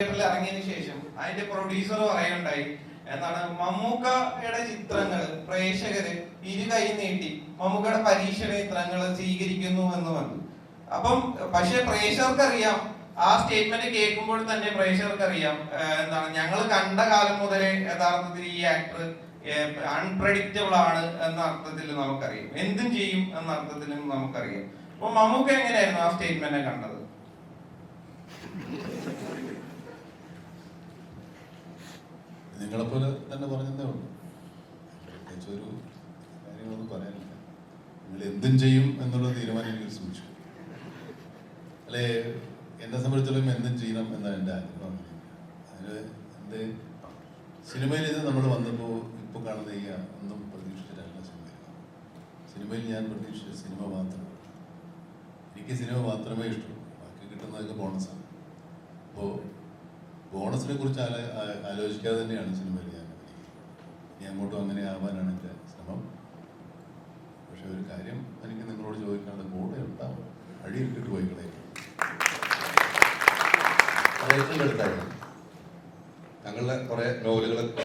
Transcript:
തിയേറ്ററിൽ ഇറങ്ങിയതിനു ശേഷം അതിന്റെ പ്രൊഡ്യൂസർ പറയുണ്ടായി എന്താണ്? മമ്മൂക്കയുടെ ചിത്രങ്ങൾ പ്രേക്ഷകര് ഇരു കൈ നീട്ടി. മമ്മൂക്കയുടെ പരീക്ഷണ ചിത്രങ്ങൾ സ്വീകരിക്കുന്നു എന്ന് പറഞ്ഞു. അപ്പം പക്ഷെ പ്രേക്ഷകർക്ക് അറിയാം ആ സ്റ്റേറ്റ്മെന്റ് കേൾക്കുമ്പോൾ തന്നെ പ്രേക്ഷകർക്ക് അറിയാം എന്താണ്? ഞങ്ങൾ കണ്ട കാലം മുതലേ യഥാർത്ഥത്തിൽ ഈ ആക്ടർ അൺപ്രഡിക്റ്റബിൾ ആണ് എന്ന അർത്ഥത്തിൽ നമുക്കറിയാം. എന്തും ചെയ്യും എന്ന അർത്ഥത്തിലും നമുക്കറിയാം. അപ്പൊ മമ്മൂക്ക എങ്ങനെയായിരുന്നു ആ സ്റ്റേറ്റ്മെന്റ് കണ്ടത്? നിങ്ങളെപ്പോലെ തന്നെ പറഞ്ഞതേ ഉള്ളൂ. പ്രത്യേകിച്ച് ഒരു കാര്യങ്ങളൊന്നും പറയാനില്ല. നിങ്ങൾ എന്തും ചെയ്യും എന്നുള്ള തീരുമാനം എനിക്ക് ശ്രമിച്ചു. അല്ലെ? എന്നെ സംബന്ധിച്ചിടത്തോളം എന്തും ചെയ്യണം എന്നാണ് എന്റെ ആഗ്രഹം. അതിന് എന്ത് സിനിമയിൽ ഇത് നമ്മൾ വന്നപ്പോൾ ഇപ്പോൾ കാണുന്ന ഈ ഒന്നും പ്രതീക്ഷിച്ചിട്ടല്ല സിനിമ സിനിമയിൽ ഞാൻ പ്രതീക്ഷിച്ച സിനിമ മാത്രം. എനിക്ക് സിനിമ മാത്രമേ ഇഷ്ടമുള്ളൂ. ബാക്കി കിട്ടുന്നതൊക്കെ ബോണസാണ് ബോണസിനെ കുറിച്ച് ആലോ ആലോചിക്കാതെ തന്നെയാണ് സിനിമയിൽ ഞാൻ. ഇനി അങ്ങോട്ടും അങ്ങനെ ആവാനാണ് എന്റെ ശ്രമം. പക്ഷെ ഒരു കാര്യം എനിക്ക് നിങ്ങളോട് ചോദിക്കാനുള്ള കൂടെ ഉണ്ടാവും. അഴിയിട്ടിട്ട് പോയി കളയും. അത് ഏറ്റവും അടുത്തായിരുന്നു ഞങ്ങളുടെ കുറെ നോവലുകൾ